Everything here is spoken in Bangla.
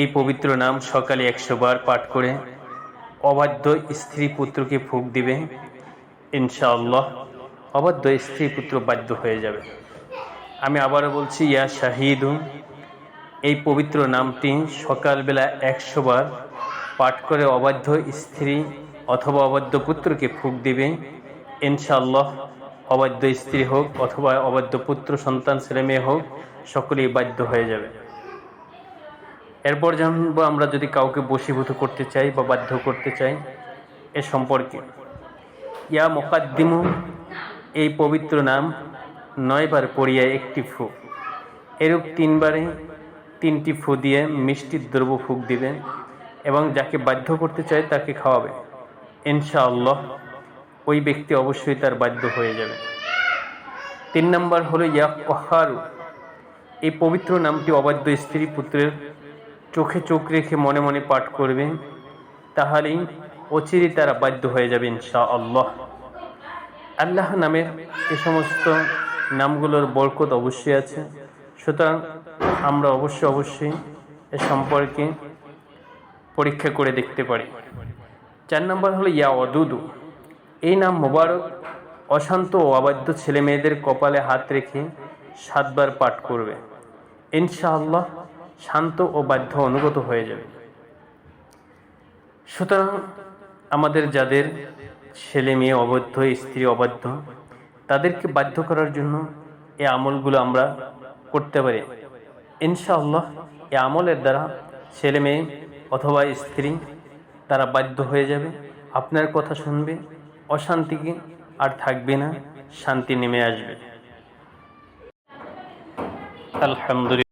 এই পবিত্র নাম সকালে একশো বার পাঠ করে অবাধ্য স্ত্রী পুত্রকে ফুক দিবে। ইনশাআল্লাহ অবাধ্য স্ত্রী পুত্র বাধ্য হয়ে যাবে। আমি আবারও বলছি, ইয়া শাহিদু এই পবিত্র নামটি সকালবেলা একশো বার পাঠ করে অবাধ্য স্ত্রী অথবা অবাধ্য পুত্রকে ফুক দিবে। ইনশাআল্লাহ অবাধ্য স্ত্রী হোক অথবা অবাধ্য পুত্র, সন্তান, ছেলে, মেয়ে হোক, সকলেই বাধ্য হয়ে যাবে। এরপর জানব আমরা যদি কাউকে বশীভূত করতে চাই বা বাধ্য করতে চাই এ সম্পর্কে। ইয়া মোকাদ্দিমু, এই পবিত্র নাম নয়বার পড়িয়া একটি ফু। এরূপ তিনবারে তিনটি ফু দিয়ে মিষ্টির দ্রব্য ফুক দিবেন এবং যাকে বাধ্য করতে চায় তাকে খাওয়াবে। ইনশাআল্লাহ ওই ব্যক্তি অবশ্যই তার বাধ্য হয়ে যাবে। তিন নম্বর হলো ইয়া কহারু এই পবিত্র নামটি অবাধ্য স্ত্রী পুত্রের চোখে চোখ রেখে মনে মনে পাঠ করবে, তাহলেই অচিরে তারা বাধ্য হয়ে যাবে ইনশা আল্লাহ আল্লাহ নামের এ সমস্ত নামগুলোর বরকত অবশ্যই আছে। সুতরাং আমরা অবশ্যই অবশ্যই এ সম্পর্কে পরীক্ষা করে দেখতে পারি। চার নম্বর হলো ইয়া অদুদু এই নাম মোবারক, অশান্ত ও অবাধ্য ছেলে মেয়েদের কপালে হাত রেখে সাতবার পাঠ করবে। ইনশাআল্লাহ শান্ত ও বাধ্য অনুগত হয়ে যাবে। সুতরাং আমাদের যাদের ছেলে মেয়ে অবদ্ধ স্ত্রী অবাধ্য, তাদেরকে বাধ্য করার জন্য এই আমলগুলো আমরা করতে পারি। ইনশাআল্লাহ এই আমলের দ্বারা ছেলে মেয়ে অথবা স্ত্রী তারা বাধ্য হয়ে যাবে, আপনার কথা শুনবে, অশান্তিকে আর থাকবে না, শান্তি নেমে আসবে। আলহামদুলিল্লাহ।